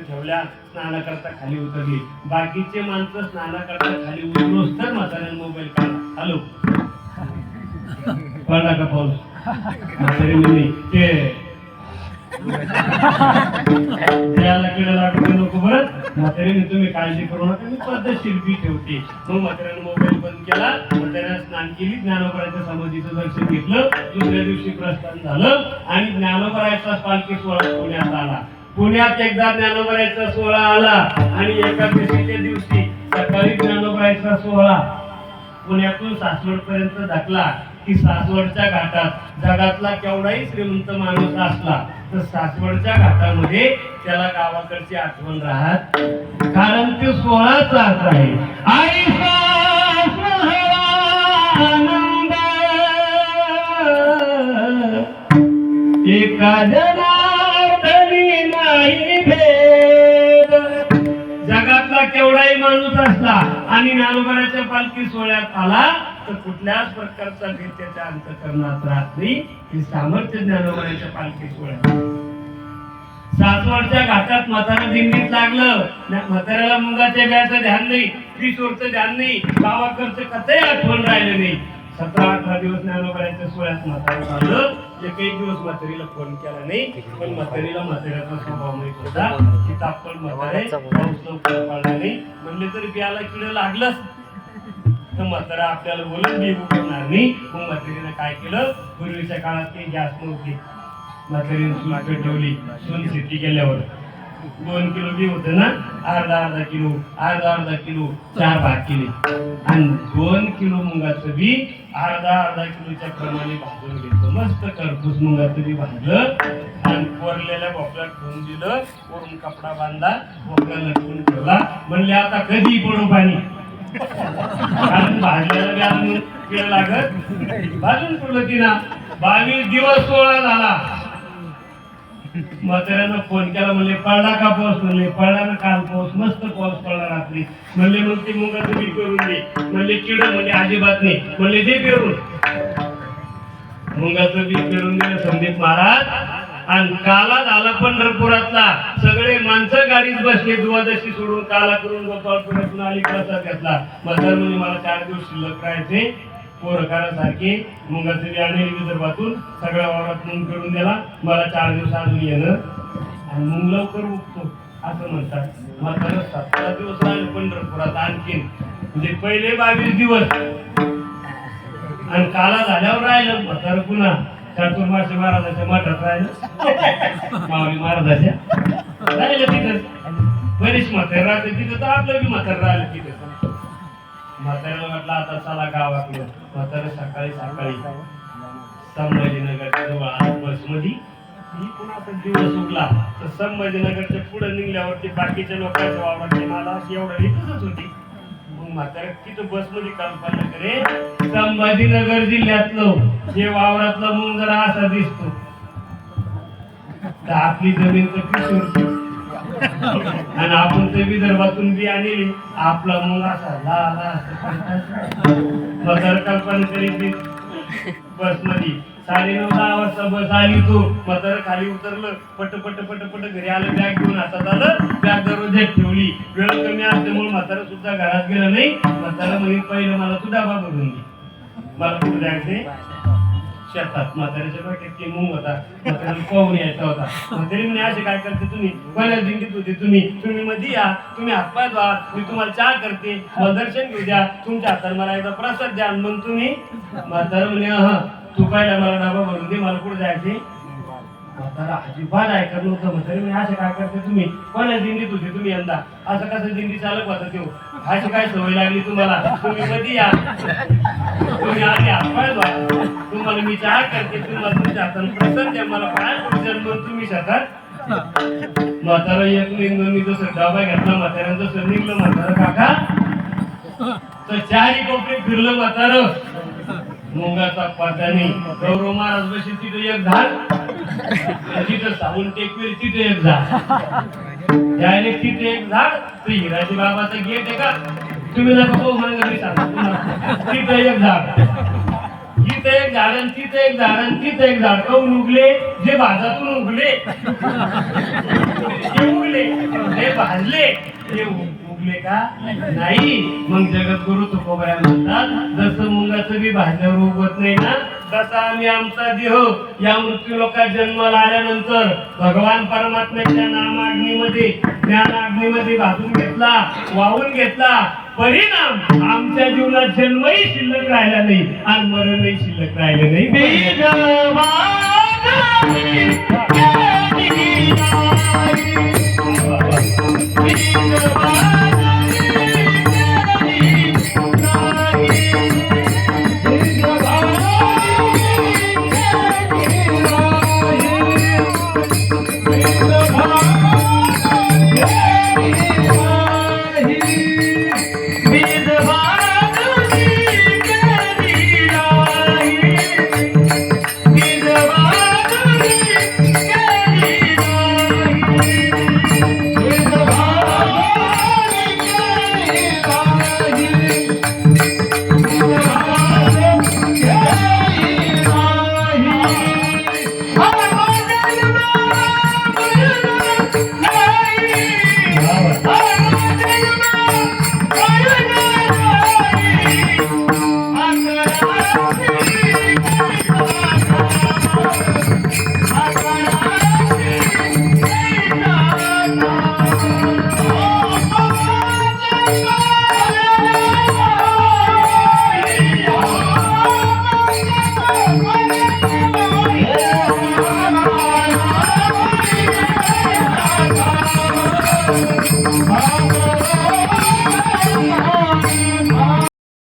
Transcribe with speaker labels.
Speaker 1: ठेवल्या स्नानाकरता खाली उतरली. बाकीचे माणसं स्नानाकरता खाली उतरोच तर म्हाताऱ्याने मोबाईल काढला. हॅलो. पडला का पाऊस? म्हातारी म्हणली ते त्याला किडा लागू नको बरं. म्हातारीने तुम्ही काळजी करू नका. मी पद्धतशीर बी ठेवते. मग म्हाताऱ्याने मोबाईल बंद केला. म्हाताऱ्याने स्नान केली. ज्ञानोबराच्या समाधीचं दर्शन घेतलं. दुसऱ्या दिवशी प्रस्थान झालं. आणि ज्ञानोबरायचा पालखी सोहळा पुण्यात आला. पुण्यात एकदा ज्ञानोबरायचा सोहळा आला आणि एकादशीच्या दिवशी सकाळी ज्ञानोबरायचा सोहळा पुण्यातून सासवड पर्यंत दाखला. की सासवडच्या घाटात जगातला केवढाही श्रीमंत माणूस असला तर सासवडच्या घाटामध्ये त्याला गावाकडची आठवण राहत. कारण ते सोहळाच अर्थ आहे. आई एखाद्या केवढाही असला आणि ज्ञानोबराच्या पालखी सोहळ्यात आला तर कुठल्याच प्रकारचा भेद अंतकरणात राहत नाही. हे सामर्थ्य ज्ञानोबराच्या पालखी सोहळ्यात सासवडच्या घाटात म्हातारा दिंडीत लागलं. म्हाताऱ्याला मुंगाच्या ब्याचं ध्यान नाही त्रिशोरचं ध्यान नाही गावाकडचं कसंही आठवण राहिलं नाही. सतरा अठरा दिवस ज्ञानोबराच्या सोहळ्यात म्हातारा झालं. काही दिवस म्हातारीला फोन केला नाही पण म्हातारीला म्हाताऱ्याचा स्वभाव माहीत होता. नाही म्हणले तरी बियाला किड लागलंच. तर म्हातारा आपल्याला बोलून बी उघडणार नाही. मग म्हातारीने काय केलं? पूर्वीच्या काळात काही गॅस नव्हती. म्हातारीने चूल पेटवली चूल शेती केल्यावर. दोन किलो बी होत ना? अर्धा अर्धा किलो अर्धा अर्धा किलो चार भाग केले. आणि दोन किलो मुंगाचं बी अर्धा अर्धा किलोच्या प्रमाणे भाजून घेतलं. मस्त करपूस मुंगाचं बी भाजलं. कोरलेल्या भोपळ्यात ठेवून दिलं कोरून कपडा बांधला भोपळा लटकून ठेवला. म्हणले आता कधी पडू पाणी? कारण भाजलेला बी लागत. भाजून पडलं की ना बावीस दिवस सोळा झाला. म्हाताऱ्यानं फोन केला म्हणले पडला का पाऊस? म्हणले पडला ना काल पाऊस. मस्त पाऊस पडला रात्री. म्हणले मग ते मुंगा बी करून दे. म्हणले किड म्हणजे अजिबात नाही. म्हणले दे पेरून. मुंगाचं बी पेरून दिलं संदीप महाराज. आणि काला झाला पंढरपुरातला. सगळे माणसं गाडीत बसले द्वादशी सोडून काला करून गोपाळपुरातून आली प्रसाद घेतला. बाजार म्हणजे मला चार दिवस शिल्लक राहायचे. पोरकारासारखे मुंगाचे आणि विदर्भातून सगळ्या वावरात मुंग करून दिला. मला चार दिवस अजून येणं. आणि मुंग लवकर उठतो असं म्हणतात. म्हातारा सतरा दिवस राहिले पंढरपुरात आणखीन. म्हणजे पहिले बावीस दिवस. आणि काला झाल्यावर राहिलं म्हातारं पुन्हा. चातुर्मासी महाराजाच्या मठात राहिलं. माऊली महाराजाच्या. राहिलं तिथं बरीच म्हातारे राहते तिथं तर आपलं बी म्हातारे राहिलं तिथं म्हाताऱ्याला म्हटलं आता चला गावाकडे. म्हातारे सकाळी सकाळी. संभाजीनगर जवळ आलं बसमध्ये आता दिवस उगला तर संभाजीनगरच्या पुढे निघल्यावरती बाकीच्या लोकांच्या वावरात मला अशी एवढं इथंच होती. म्हातारा तिथं बसमध्ये कल्पना करे संभाजीनगर जिल्ह्यातलं हे वावरातला मुंगरा असा दिसतो. तर आपली जमीन तर किशोर आणि आपण ते विदर्भातून बी आणली आपला मुंग असा लाल म्हातारा कल्पना करी बस साडे नऊ दहा वाजता बस आली तो. म्हातारं खाली उतरलं पट पट पट पट घरी आलं बॅग घेऊन हातात आलं बॅग दरवाज्यात ठेवली. वेळ कमी असल्यामुळे म्हातारं सुद्धा घरात गेलं नाही. म्हातारं म्हणजे पहिलं मला तू डबा भरून दे. मला तू बॅग दे? शेतात. म्हाताऱ्याच्या डोक्यात की मुंग होता. म्हाताऱ्याला पाहून यायचा होता. म्हातारी म्हणे असे काय करते तुम्ही? कोणाला दिंडीत होते तुम्ही. तुम्ही मध्ये या. तुम्ही हातपाय धुवा. मी तुम्हाला चहा करते. मला दर्शन घेऊ द्या. तुमच्या हाताला मला एकदा प्रसाद द्या मग तुम्ही म्हातारा म्हणे हा तू पहिला मला डबा म्हणून दे मला कुठं जायचे? म्हातारा अजिबात ऐकत नव्हतं म्हातारी मी असं काय करते तुम्ही? कोणा दिंडीत होते तुम्ही यंदा? असं कसं दिंडी चालक होता तो अशी काय सवय लागली तुम्हाला? तुम्ही कधी या? तुम्ही आधी आपण तुम्हाला मी चहा करते तुम्हाला तुमच्या हाताने प्रसन्न द्या. मला पाय पडू तुम्ही शकत म्हातारा एक निघून मी जसं डबा घेतला. म्हाताऱ्यानं जसं निघलं. म्हातारा काका तर चारी कोपरी फिरलं म्हातारं. मुंगाचा पाटाने गौरव महाराज बशी तिथं एक झाड. तिथं सावून टेकवेल तिथं एक झाड. डायरेक्ट तिथे एक झाड ते हिराजी बाबाचं गेट आहे का? तुम्ही नका पाहू मला मी तिथं एक झाड. तिथं एक झाड आणि तिथं एक झाड आणि तिथं एक झाड. काऊन उगले? जे भाजातून उगले. ते उगले. भाजले. ते उगले. उगले का? नाही. मग जगद्गुरु तुकोबऱ्या म्हणतात जसं मुंगाचं बी भाजल्यावर उगवत नाही ना तसा आम्ही आमचा देह या मृत्यू लोकात जन्माला आल्यानंतर भगवान परमात्म्याच्या नामाग्नीमध्ये ज्ञानाग्नीमध्ये भाजून घेतला वाहून घेतला. परिणाम आमच्या जीवनात जन्मही शिल्लक राहिला नाही आणि मरणही शिल्लक राहिलं नाही.
Speaker 2: बीज नाही.